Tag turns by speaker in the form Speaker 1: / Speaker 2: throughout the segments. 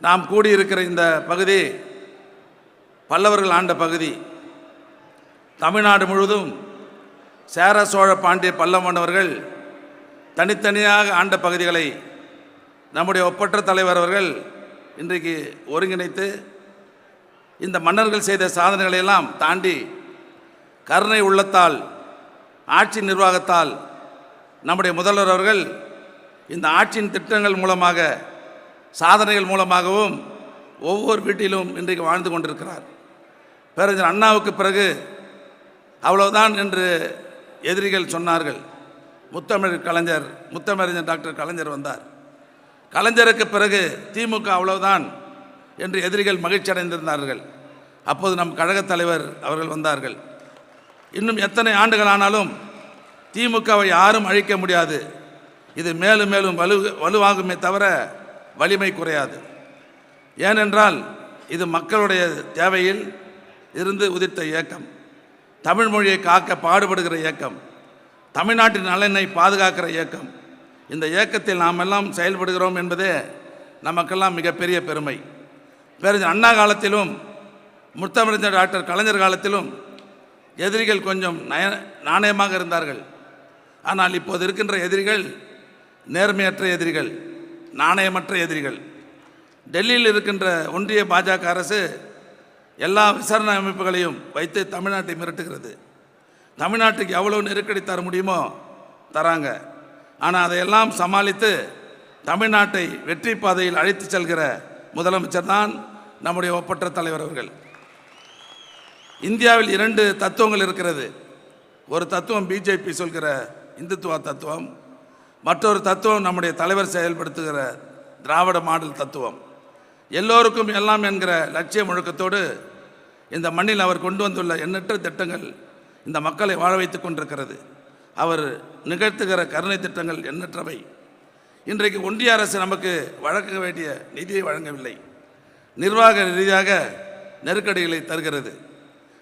Speaker 1: நாம் கூடியிருக்கிற இந்த பகுதி பல்லவர்கள் ஆண்ட பகுதி. தமிழ்நாடு முழுவதும் சேர சோழ பாண்டிய பல்லவ மன்னவர்கள் தனித்தனியாக ஆண்ட பகுதிகளை நம்முடைய ஒப்பற்ற தலைவர் அவர்கள் இன்றைக்கு ஒருங்கிணைத்து இந்த மன்னர்கள் செய்த சாதனைகளையெல்லாம் தாண்டி கருணை உள்ளத்தால் ஆட்சி நிர்வாகத்தால் நம்முடைய முதல்வர் அவர்கள் இந்த ஆட்சியின் திட்டங்கள் மூலமாக சாதனைகள் மூலமாகவும் ஒவ்வொரு வீட்டிலும் இன்றைக்கு வாழ்ந்து கொண்டிருக்கிறார். பேரறிஞர் அண்ணாவுக்கு பிறகு அவ்வளவுதான் என்று எதிரிகள் சொன்னார்கள். முத்தமிழ் கலைஞர் முத்தமிழறிஞர் டாக்டர் கலைஞர் வந்தார். கலைஞருக்கு பிறகு திமுக அவ்வளவுதான் என்று எதிரிகள் மகிழ்ச்சி அடைந்திருந்தார்கள் அப்போது நம் கழகத் தலைவர் அவர்கள் வந்தார்கள். இன்னும் எத்தனை ஆண்டுகள் ஆனாலும் திமுகவை யாரும் அழிக்க முடியாது. இது மேலும் மேலும் வலு வலுவாகுமே தவிர வலிமை குறையாது. ஏனென்றால் இது மக்களுடைய தேவையில் இருந்து உதித்த இயக்கம். தமிழ் மொழியை காக்க பாடுபடுகிற இயக்கம். தமிழ்நாட்டின் நலனை பாதுகாக்கிற இயக்கம். இந்த இயக்கத்தில் நாம் எல்லாம் செயல்படுகிறோம் என்பதே நமக்கெல்லாம் மிகப்பெரிய பெருமை. பேரறிஞர் அண்ணா காலத்திலும் முத்தமிழறிஞர் டாக்டர் கலைஞர் காலத்திலும் எதிரிகள் கொஞ்சம் நய நாணயமாக இருந்தார்கள். ஆனால் இப்போது இருக்கின்ற எதிரிகள் நேர்மையற்ற எதிரிகள். நாணயமற்ற எதிரிகள். டெல்லியில் இருக்கின்ற ஒன்றிய பாஜக அரசு எல்லா விசாரணை அமைப்புகளையும் வைத்து தமிழ்நாட்டை மிரட்டுகிறது. தமிழ்நாட்டுக்கு எவ்வளோ நெருக்கடி தர முடியுமோ தராங்க. ஆனால் அதையெல்லாம் சமாளித்து தமிழ்நாட்டை வெற்றி பாதையில் அழைத்து செல்கிற முதலமைச்சர் தான் நம்முடைய ஒப்பற்ற தலைவர் அவர்கள். இந்தியாவில் இரண்டு தத்துவங்கள் இருக்கிறது. ஒரு தத்துவம் பிஜேபி சொல்கிற இந்துத்துவ தத்துவம் மற்றொரு தத்துவம் நம்முடைய தலைவர் செயல்படுத்துகிற திராவிட மாடல் தத்துவம். எல்லோருக்கும் எல்லாம் என்கிற லட்சிய முழக்கத்தோடு இந்த மண்ணில் அவர் கொண்டு வந்துள்ள எண்ணற்ற திட்டங்கள் இந்த மக்களை வாழ வைத்துக் கொண்டிருக்கிறது. அவர் நிகழ்த்துகிற கருணை திட்டங்கள் எண்ணற்றவை. இன்றைக்கு ஒன்றிய அரசு நமக்கு வழங்க வேண்டிய நிதியை வழங்கவில்லை. நிர்வாக ரீதியாக நெருக்கடிகளை தருகிறது.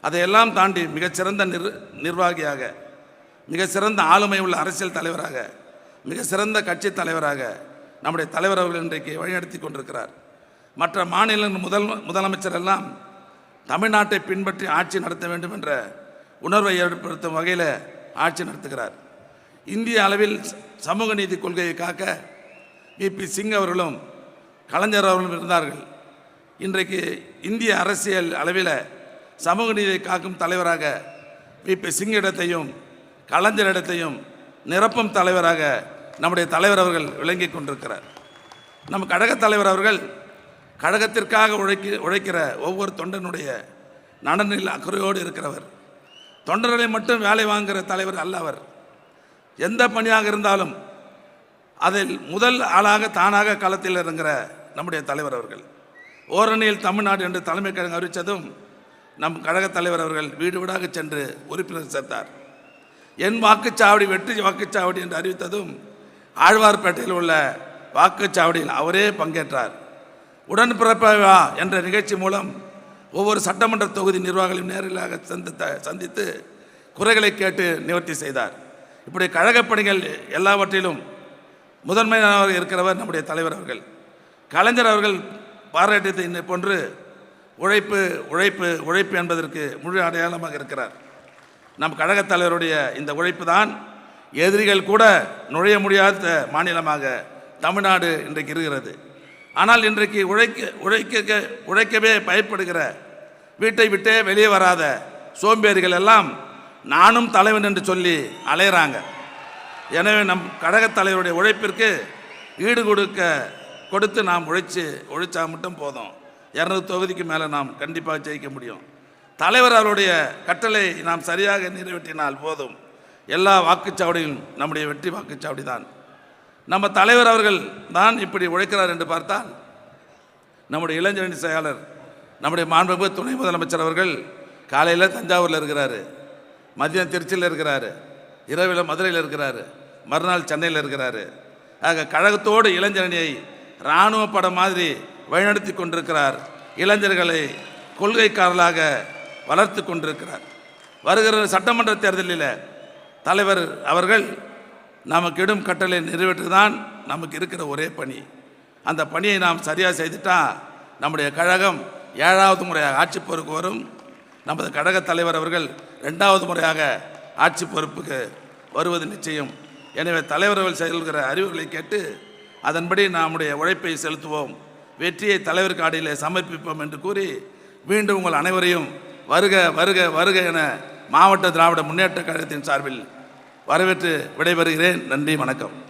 Speaker 1: அதையெல்லாம் தாண்டி மிகச்சிறந்த நிர் நிர்வாகியாக மிக சிறந்த ஆளுமை உள்ள அரசியல் தலைவராக மிக சிறந்த கட்சி தலைவராக நம்முடைய தலைவர் அவர்கள் இன்றைக்கு வழிநடத்தி கொண்டிருக்கிறார். மற்ற மாநில முதல் முதலமைச்சர் எல்லாம் தமிழ்நாட்டை பின்பற்றி ஆட்சி நடத்த வேண்டும் என்ற உணர்வை ஏற்படுத்தும் வகையில் ஆட்சி நடத்துகிறார். இந்திய அளவில் சமூக நீதி கொள்கையை காக்க விபி சிங் அவர்களும் கலைஞர் அவர்களும் இருந்தார்கள். இன்றைக்கு இந்திய அரசியல் அளவில் சமூக நீதியை காக்கும் தலைவராக விபி சிங் இடத்தையும் கலைஞர் இடத்தையும் நிரப்பும் தலைவராக நம்முடைய தலைவர் அவர்கள் விளங்கி கொண்டிருக்கிறார். நம்ம கழகத் தலைவர் அவர்கள் கழகத்திற்காக உழைக்க உழைக்கிற ஒவ்வொரு தொண்டனுடைய நலனில் அக்கறையோடு இருக்கிறவர். தொண்டர்களை மட்டும் வேலை வாங்குகிற தலைவர் அல்ல அவர். எந்த பணியாக இருந்தாலும் அதில் முதல் ஆளாக தானாக களத்தில் இறங்குகிற நம்முடைய தலைவர் அவர்கள். ஓரணியில் தமிழ்நாடு என்று தலைமை கழகம் அறிவித்ததும் நம் கழகத் தலைவர் அவர்கள் வீடு வீடாக சென்று உறுப்பினர் சேர்த்தார். என் வாக்குச்சாவடி வெற்றி வாக்குச்சாவடி என்று அறிவித்ததும் ஆழ்வார்பேட்டையில் உள்ள வாக்குச்சாவடியில் அவரே பங்கேற்றார். உடன்பிறப்பா என்ற நிகழ்ச்சி மூலம் ஒவ்வொரு சட்டமன்ற தொகுதி நிர்வாகிகளையும் நேரிலாக சந்தித்த சந்தித்து குறைகளை கேட்டு நிவர்த்தி செய்தார். இப்படி கழகப் பணிகள் எல்லாவற்றிலும் முதன்மையானவர் இருக்கிறவர் நம்முடைய தலைவர் அவர்கள். கலைஞர் அவர்கள் பாராட்டியதை இன்னை போன்று உழைப்பு உழைப்பு உழைப்பு என்பதற்கு முழு அடையாளமாக இருக்கிறார். நம் கழகத் தலைவருடைய இந்த உழைப்பு தான் எதிரிகள் கூட நுழைய முடியாத மாநிலமாக தமிழ்நாடு இன்றைக்கு இருக்கிறது. ஆனால் இன்றைக்கு உழைக்க உழைக்க உழைக்கவே பயப்படுகிற வீட்டை விட்டே வெளியே வராத சோம்பேறிகள் எல்லாம் நானும் தலைவன் என்று சொல்லி அலையிறாங்க. எனவே நம் கழகத் தலைவருடைய உழைப்பிற்கு ஈடு கொடுக்க கொடுத்து நாம் உழைச்சி உழைச்சா மட்டும் போதும். இரநூறு தொகுதிக்கு மேலே நாம் கண்டிப்பாக ஜெயிக்க முடியும். தலைவர் அவருடைய கட்டளை நாம் சரியாக நிறைவேற்றினால் போதும். எல்லா வாக்குச்சாவடியும் நம்முடைய வெற்றி வாக்குச்சாவடி தான். நம்ம தலைவர் அவர்கள் தான் இப்படி உழைக்கிறார் என்று பார்த்தால் நம்முடைய இளைஞரணி செயலாளர் நம்முடைய மாண்புமிகு துணை முதலமைச்சர் அவர்கள் காலையில் தஞ்சாவூரில் இருக்கிறாரு மதியம் திருச்சியில் இருக்கிறாரு இரவில் மதுரையில் இருக்கிறாரு மறுநாள் சென்னையில் இருக்கிறாரு. ஆக கழகத்தோடு இளைஞரணியை இராணுவ படம் மாதிரி வழிநடத்தி கொண்டிருக்கிறார். இளைஞர்களை கொள்கைக்காரர்களாக வளர்த்து கொண்டிருக்கிறார். வருகிற சட்டமன்ற தேர்தலில் தலைவர் அவர்கள் நமக்கு இடும் கட்டளை நிறைவேற்றுதான் நமக்கு இருக்கிற ஒரே பணி. அந்த பணியை நாம் சரியாக செய்துட்டால் நம்முடைய கழகம் ஏழாவது முறையாக ஆட்சி பொறுப்பு வரும். நமது கழக தலைவர் அவர்கள் ரெண்டாவது முறையாக ஆட்சி பொறுப்புக்கு வருவது நிச்சயம். எனவே தலைவர்கள் செயல்கிற அறிவுகளை கேட்டு அதன்படி நம்முடைய உழைப்பை செலுத்துவோம். வெற்றியை தலைவர் காடியிலே சமர்ப்பிப்போம் என்று கூறி மீண்டும் உங்கள் அனைவரையும் வருக வருக வருக என மாவட்ட திராவிட முன்னேற்ற கழகத்தின் சார்பில் வரவேற்று விடைபெறுகிறேன். நன்றி வணக்கம்.